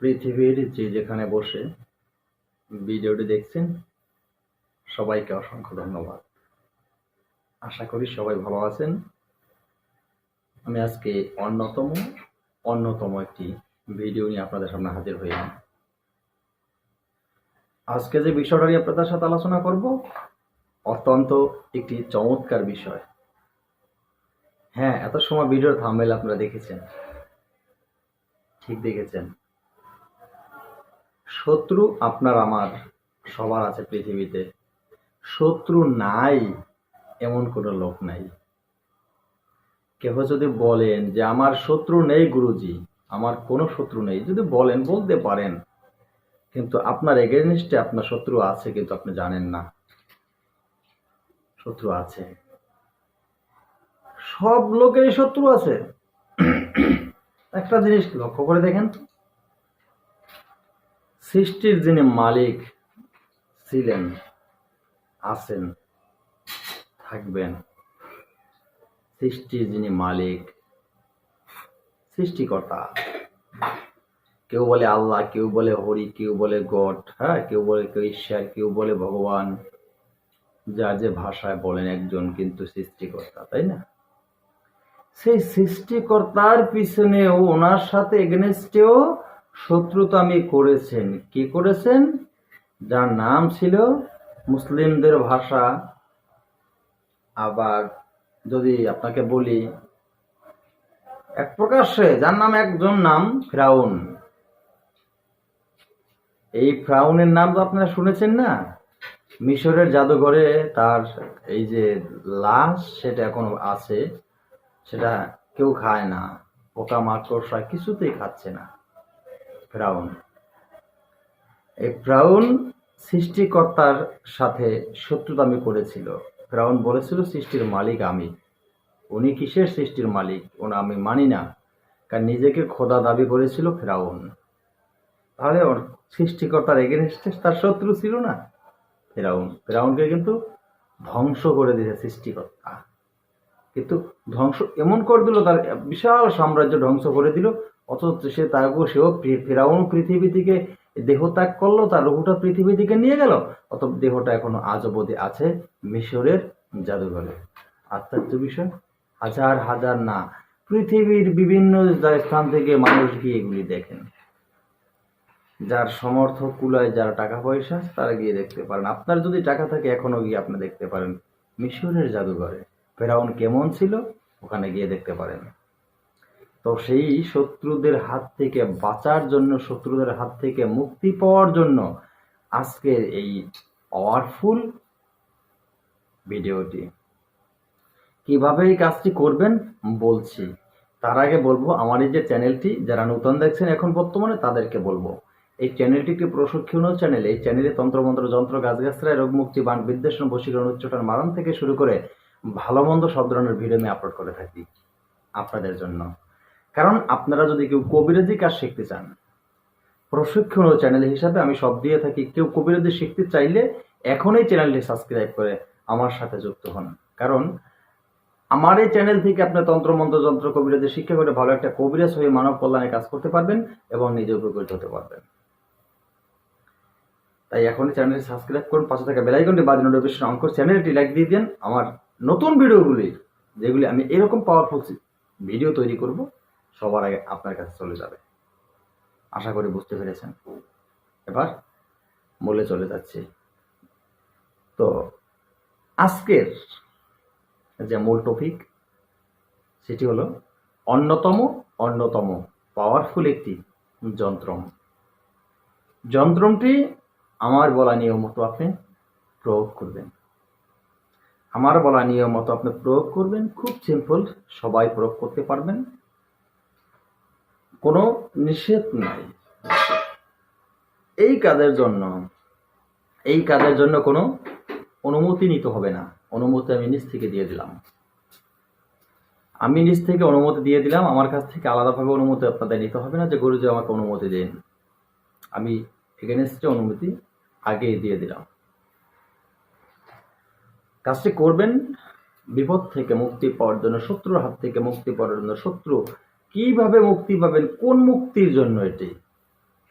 পৃথিবীর যে যেখানে বসে ভিডিওটি দেখছেন, সবাইকে অসংখ্য ধন্যবাদ। আশা করি সবাই ভালো আছেন। আমি আজকে অন্যতম অন্যতম একটি ভিডিও নিয়ে আপনাদের সামনে হাজির হইলাম। আজকে যে বিষয়টা নিয়ে আপনাদের সাথে আলোচনা করব, অত্যন্ত একটি চমৎকার বিষয়। হ্যাঁ এত সময় ভিডিওর থাম্বেল আপনারা দেখেছেন। ঠিক দেখেছেন। শত্রু আপনার আমার সবার আছে পৃথিবীতে। শত্রু নাই, এমন কোনো লোক নাই। কেহ যদি বলেন যে, আমার শত্রু নেই গুরুজি, আমার কোনো শত্রু নেই। যদি বলেন, বলতে পারেন। কিন্তু আপনার এগেনস্টে আপনার শত্রু আছে কিন্তু আপনি জানেন না। শত্রু আছে। সব লোকেরই শত্রু আছে। একটা জিনিস লক্ষ্য করে দেখেন তো। সৃষ্টির যিনি মালিক ছিলেন, আছেন, থাকবেন, সৃষ্টির যিনি মালিক, সৃষ্টিকর্তা। কেউ বলে আল্লাহ, কেউ বলে হরি, কেউ বলে গড হ্যাঁ কেউ বলে কেউ ঈশ্বর, কেউ বলে ভগবান। যা যে ভাষায় বলেন একজন কিন্তু সৃষ্টিকর্তা, তাই না? সেই সৃষ্টিকর্তার পিছনেও, ওনার সাথে এগেনস্টেও শত্রুতা আমি করেছেন। কি করেছেন? যার নাম ছিল মুসলিমদের ভাষা। আবার যদি আপনাকে বলি, এক প্রকাশ্যে, যার নাম একজন নাম ফ্রাউন। এই ফ্রাউনের নাম তো আপনারা শুনেছেন না? মিশরের জাদুঘরে তার এই যে লাশ, সেটা এখন আছে। সেটা কেউ খায় না। পোকা মাকড়সা কিছুতেই খাচ্ছে না। ফ্রাউন। এই ফ্রাউন সৃষ্টিকর্তার সাথে শত্রুতামি করেছিল। ফ্রাউন বলেছিল, সৃষ্টির মালিক আমি। উনি কিসের সৃষ্টির মালিক? ওনা আমি মানি না। কারণ নিজেকে খোদা দাবি করেছিল ফেরাউন। তাহলে ওর সৃষ্টিকর্তার এগেনস্টে তার শত্রু ছিল না ফেরাউন। ফেরাউনকে কিন্তু ধ্বংস করে দিয়েছে সৃষ্টিকর্তা। কিন্তু ধ্বংস এমন করে দিল, তার বিশাল সাম্রাজ্য ধ্বংস করে দিল অথচ সে তারপর সেও ফেরাউন পৃথিবী থেকে দেহ ত্যাগ করল, তার রুহুটা পৃথিবী থেকে নিয়ে গেল অত দেহটা এখনও আজ অবধি আছে মিশরের জাদুঘরে। আশ্চর্য বিষয়, হাজার হাজার না, পৃথিবীর বিভিন্ন স্থান থেকে মানুষ গিয়ে এগুলি দেখেন। যার সমর্থ কুলায় যার টাকা পয়সা, তারা গিয়ে দেখতে পারেন। আপনার যদি টাকা থাকে, এখনও গিয়ে আপনি দেখতে পারেন মিশরের জাদুঘরে। ফেরাউন কেমন ছিল, ওখানে গিয়ে দেখতে পারেন। তো সেই শত্রুদের হাত থেকে বাঁচার জন্য, শত্রুদের হাত থেকে মুক্তি পাওয়ার জন্য আজকের এই পাওয়ারফুল ভিডিওটি কীভাবে এই কাজটি করবেন? বলছি। তার আগে বলব, আমার এই যে চ্যানেলটি যারা নতুন দেখছেন এখন বর্তমানে, তাদেরকে বলব, এই চ্যানেলটি একটি প্রশিক্ষণীয় চ্যানেল এই চ্যানেলে তন্ত্রমন্ত্র, যন্ত্র গাছগাছরায় রোগ মুক্তি বান, বিদ্বেষণ, বশীকরণ উচ্চটার মারণ থেকে শুরু করে ভালো মন্দ সব ধরনের ভিডিও আমি আপলোড করে থাকি আপনাদের জন্য। কারণ আপনারা যদি কেউ কবিরাজি কাজ শিখতে চান, প্রশিক্ষণীয় চ্যানেল হিসাবে আমি সব দিয়ে থাকি, কেউ কবিরাজি শিখতে চাইলে এখনই চ্যানেলটি সাবস্ক্রাইব করে আমার সাথে যুক্ত হন। কারণ আমার এই চ্যানেল থেকে আপনি তন্ত্রমন্ত্র যন্ত্র, কবিরাজি শিক্ষা করে ভালো একটা কবিরাজ হয়ে মানব কল্যাণে কাজ করতে পারবেন এবং নিজে উপকৃত হতে পারবেন। তাই এখনই চ্যানেলটি সাবস্ক্রাইব করুন, পাশে থাকা বেলাইকনটি বাজ নোটিফিকেশন অন করে চ্যানেলটি লাইক দিয়ে দেন। আমার নতুন ভিডিওগুলি যেগুলি আমি এরকম পাওয়ারফুল ভিডিও তৈরি করব সবার আগে আপনার কাছে চলে যাবে। আশা করি বুঝতে পেরেছেন। এবার মূলে চলে যাচ্ছি। তো আজকের যে মূল টপিক সেটি হলো অন্যতম অন্যতম পাওয়ারফুল একটি যন্ত্রম। যন্ত্রমটি আমার বলা নিয়ম মতো আপনি প্রয়োগ করবেন। আমার বলা নিয়ম মতো আপনি প্রয়োগ করবেন, খুব সিম্পল সবাই প্রয়োগ করতে পারবেন। কোনো নিষেধ নাই। এই কাজের জন্য, এই কাজের জন্য কোনো অনুমতি নিতে হবে না। অনুমতি আমি নিজ থেকে দিয়ে দিলাম। আমি নিজ থেকে অনুমতি দিয়ে দিলাম। আমার কাছ থেকে আলাদাভাবে অনুমতি আপনাদের নিতে হবে না যে গুরুজি আমাকে অনুমতি দিন। আমি এগেনস্টে অনুমতি আগেই দিয়ে দিলাম। কাজটি করবেন, বিপদ থেকে মুক্তি পাওয়ার জন্য, শত্রুর হাত থেকে মুক্তি পাওয়ার জন্য শত্রু কীভাবে মুক্তি পাবেন? কোন মুক্তির জন্য এটি?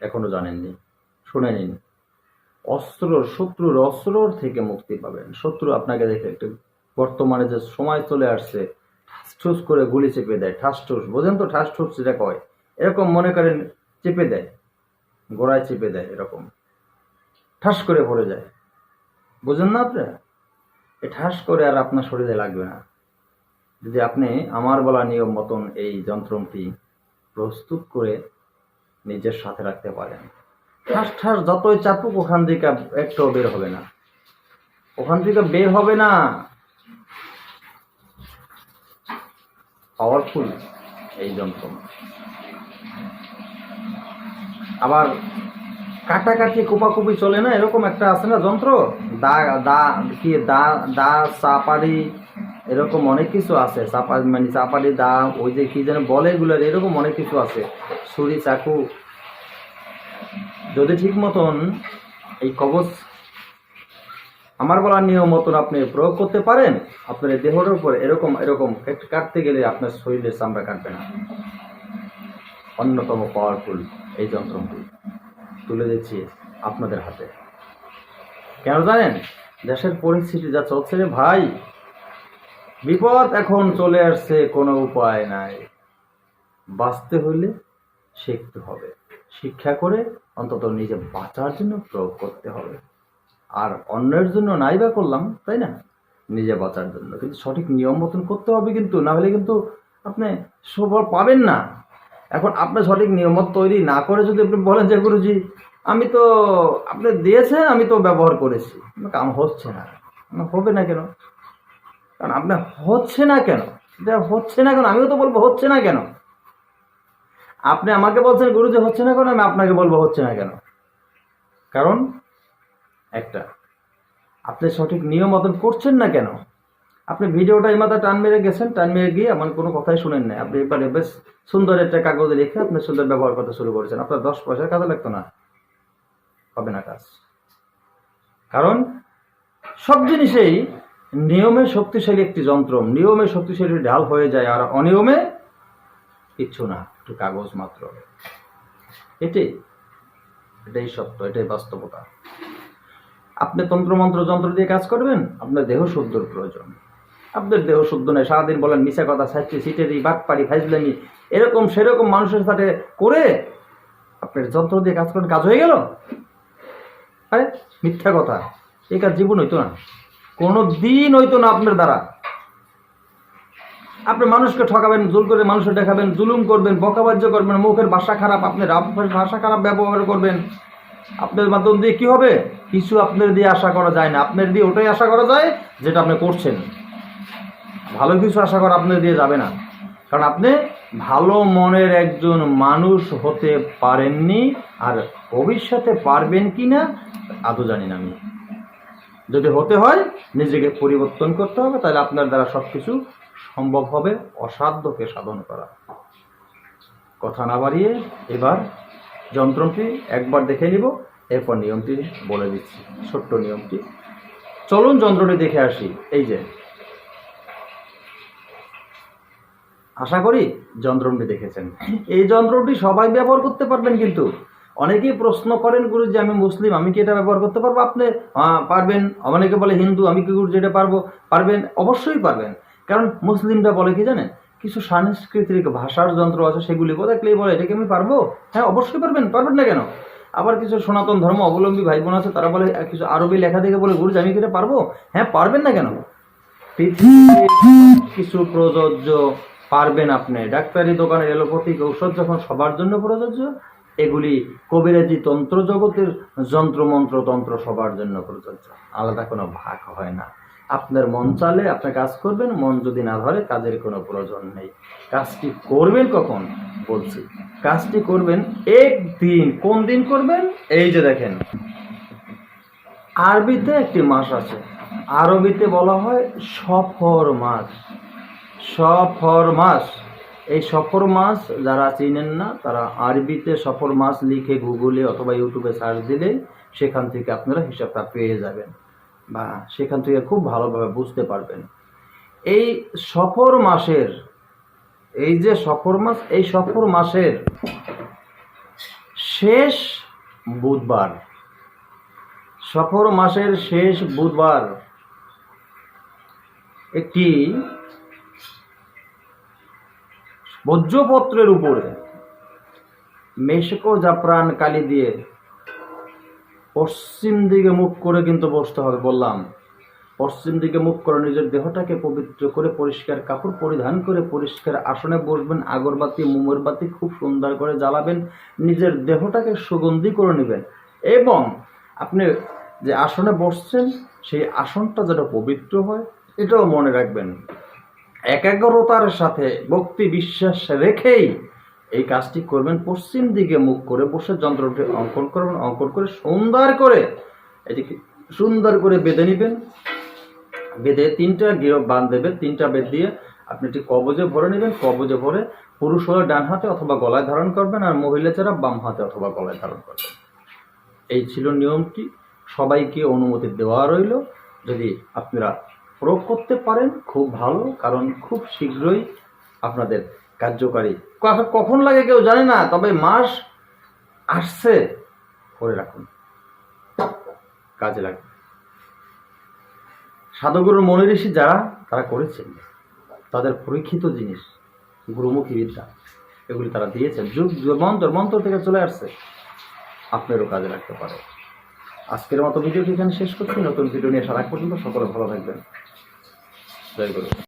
এখনও জানেননি শুনে নিন অস্ত্রর শত্রুর অস্ত্রর থেকে মুক্তি পাবেন। শত্রু আপনাকে দেখে একটু বর্তমানে যে সময় চলে আসছে, ঠাস করে গুলি চেপে দেয়, ঠাস ঠুস। বোঝেন তো ঠাস ঠুস যেটা কয়? এরকম মনে করেন চেপে দেয়, গোড়ায় চেপে দেয় এরকম। ঠাস করে পড়ে যায়। বুঝেন না আপনারা এ ঠাস করে আর আপনার শরীরে লাগবে না। যদি আপনি আমার বলা নিয়ম মতন এই যন্ত্রটি প্রস্তুত করে নিজের সাথে রাখতে পারেন। ঠাস ঠাস, যতই চাপুক ওখান থেকে একটাও বের হবে না। ওখান থেকে বের হবে না। পাওয়ারফুল এই যন্ত্র। আবার কাটাকাটি, কোপাকুপি চলে না? এরকম একটা আছে না যন্ত্র? দা দা, কি, দা দা চাপাড়ি এরকম অনেক কিছু আছে। চাপা মানে চাপাড়ি দা ওই যে কি যেন বলে এগুলো এরকম অনেক কিছু আছে। ছুরি, চাকু। যদি ঠিক মতন এই কবচ আমার বলার নিয়ম মতন আপনি প্রয়োগ করতে পারেন, আপনার দেহটার উপর এরকম এরকম কাটতে গেলে আপনার শরীরের চামড়া কাটবে না। অন্যতম পাওয়ারফুল এই যন্ত্রটি তুলে দিচ্ছি আপনাদের হাতে। কেন জানেন? দেশের পরিস্থিতি যা চলছে ভাই বিপদ এখন চলে আসছে কোনো উপায় নাই। বাঁচতে হইলে শিখতে হবে। শিক্ষা করে অন্তত নিজে বাঁচার জন্য প্রয়োগ করতে হবে। আর অন্যের জন্য নাই বা করলাম তাই না? নিজে বাঁচার জন্য। কিন্তু সঠিক নিয়ম মতন করতে হবে কিন্তু না হলে কিন্তু আপনি সুফল পাবেন না। এখন আপনি সঠিক নিয়ম মতো তৈরি না করে যদি আপনি বলেন যে গুরুজি আমি তো আপনি দিয়েছেন আমি তো ব্যবহার করেছি। কাম হচ্ছে না, হবে না কেন? কারণ আপনার হচ্ছে না কেন? এটা হচ্ছে না কেন? আমিও তো বলব হচ্ছে না কেন? আপনি আমাকে বলছেন গুরুজি হচ্ছে না কেন? আমি আপনাকে বলব হচ্ছে না কেন? কারণ একটা, আপনি সঠিক নিয়ম মতন করছেন না কেন? আপনি ভিডিওটা এই মাথা টান মেরে গেছেন, টান মেরে গিয়ে আমার কোনো কথাই শুনেন নাই। আপনি এবারে বেশ সুন্দর একটা কাগজে লিখে আপনি সুন্দর ব্যবহার করতে শুরু করেছেন। আপনার দশ পয়সা কাজে লাগতো না। হবে না কাজ। কারণ সব জিনিসেই নিয়মে শক্তিশালী একটি যন্ত্র, নিয়মে শক্তিশালী ঢাল হয়ে যায় আর অনিয়মে কিচ্ছু না, একটু কাগজ মাত্র। এটাই এটাই সত্য, এটাই বাস্তবতা। আপনি তন্ত্রমন্ত্র যন্ত্র দিয়ে কাজ করবেন, আপনার দেহ শুদ্ধর প্রয়োজন। আপনার দেহ শুদ্ধ নয়, সারাদিন বলেন মিশা কথা, সাইটে সিটেরি, বাটপাড়ি, ফাইজলামি, এরকম সেরকম মানুষের সাথে করে আপনার যন্ত্র দিয়ে কাজ করেন কাজ হয়ে গেল? আরে, মিথ্যা কথা। এই কাজ জীবন হইতো না। কোনো দিন হইতো না আপনার দ্বারা। আপনি মানুষকে ঠকাবেন জোর করে মানুষকে দেখাবেন, জুলুম করবেন, বকাবাজ্য করবেন, মুখের ভাষা খারাপ আপনি ভাষা খারাপ ব্যবহার করবেন। আপনার মাধ্যম দিয়ে কি হবে? কিছু আপনার দিয়ে আশা করা যায় না। আপনার দিয়ে ওটাই আশা করা যায় যেটা আপনি করছেন। ভালো কিছু আশা করা আপনার দিয়ে যাবে না। কারণ আপনি ভালো মনের একজন মানুষ হতে পারেননি আর ভবিষ্যতে পারবেন কি না আদৌ জানি না আমি। যদি হতে হয়, নিজেকে পরিবর্তন করতে হবে, তাহলে আপনার দ্বারা সব কিছু সম্ভব হবে, অসাধ্যকে সাধন করা। কথা না বাড়িয়ে এবার যন্ত্রটি একবার দেখে নিব, এরপর নিয়মটি বলে দিচ্ছি, ছোট্ট নিয়মটি। চলুন যন্ত্রটি দেখে আসি, এই যে। আশা করি যন্ত্রটি দেখেছেন। এই যন্ত্রটি সবাই ব্যবহার করতে পারবেন কিন্তু। অনেকেই প্রশ্ন করেন গুরু যে আমি মুসলিম, আমি কি এটা ব্যবহার করতে পারব? আপনি পারবেন। অনেকে বলে, হিন্দু, আমি কি গুরু যেটা পারব? পারবেন, অবশ্যই পারবেন। কারণ মুসলিমরা বলে কি জানেন? কিছু সাংস্কৃতিক ভাষার যন্ত্র আছে, সেগুলি দেখলেই বলে এটাকে আমি পারব? হ্যাঁ অবশ্যই পারবেন পারবেন না কেন? আবার কিছু সনাতন ধর্ম অবলম্বী ভাই বোন আছে, তারা বলে কিছু আরবি লেখা দেখে বলে গুরু আমি কি এটা পারব? হ্যাঁ পারবেন না কেন? পৃথিবীতে কিছু প্রযোজ্য পারবেন আপনি। ডাক্তারি দোকানের এলোপ্যাথিক ঔষধ যখন সবার জন্য প্রযোজ্য এগুলি কবিরাজি তন্ত্র জগতের যন্ত্রমন্ত্র তন্ত্র সবার জন্য প্রযোজ্য। আলাদা কোনো ভাগ হয় না। আপনার মন চালে আপনি কাজ করবেন, মন যদি না ধরে কাজের কোনো প্রয়োজন নেই। কাজটি করবেন কখন? বলছি, কাজটি করবেন একদিন। কোন দিন করবেন? এই যে দেখেন, আরবিতে একটি মাস আছে। আরবিতে বলা হয় সফর মাস। সফর মাস। এই সফর মাস যারা চিনেন না, তারা আরবিতে সফর মাস লিখে গুগলে অথবা ইউটিউবে সার্চ দিলে সেখান থেকে আপনারা হিসাবটা পেয়ে যাবেন বা সেখান থেকে খুব ভালোভাবে বুঝতে পারবেন। এই সফর মাসের, এই যে সফর মাস, এই সফর মাসের শেষ বুধবার, সফর মাসের শেষ বুধবার একটি ভোজ্যপত্রের উপরে মেশকো জাফরান কালি দিয়ে পশ্চিম দিকে মুখ করে কিন্তু বসতে হবে, বললাম। পশ্চিম দিকে মুখ করে নিজের দেহটাকে পবিত্র করে পরিষ্কার কাপড় পরিধান করে পরিষ্কার আসনে বসবেন, আগরবাতি, মোমের বাতি খুব সুন্দর করে জ্বালাবেন, নিজের দেহটাকে সুগন্ধি করে নেবেন এবং আপনি যে আসনে বসছেন, সেই আসনটা যেন পবিত্র হয়, এটাও মনে রাখবেন। একাগ্রতার সাথে, ভক্তি বিশ্বাস রেখেই এই কাজটি করবেন। পশ্চিম দিকে মুখ করে বসে যন্ত্রটি অঙ্কন করবেন। অঙ্কন করে সুন্দর করে এটিকে সুন্দর করে বেঁধে নেবেন। বেঁধে তিনটা গৃহ বাঁধ দেবেন, তিনটা বেদ দিয়ে আপনি এটি কবজে ভরে নেবেন। কবজে ভরে পুরুষ হলে ডান হাতে অথবা গলায় ধারণ করবেন আর মহিলা যারা বাম হাতে অথবা গলায় ধারণ করবেন। এই ছিল নিয়মটি। সবাইকে অনুমতি দেওয়া রইল। যদি আপনারা প্রয়োগ করতে পারেন, খুব ভালো, কারণ খুব শীঘ্রই আপনাদের কার্যকারী। কখন- লাগে কেউ জানে না, তবে মাস আসছে, করে রাখুন। কাজে লাগবে। সাধুগুরুর মনি ঋষি যারা, তারা করেছেন। তাদের পরীক্ষিত জিনিস, গুরুমুখী বিদ্যা, এগুলি তারা দিয়েছেন। যুগ মন্ত্র মন্ত্র থেকে চলে আসছে। আপনারও কাজে লাগতে পারে। আজকের মতো ভিডিওটি এখানে শেষ করছি। নতুন ভিডিও নিয়ে সারা পর্যন্ত সকলে ভালো থাকবেন। জয় গুরু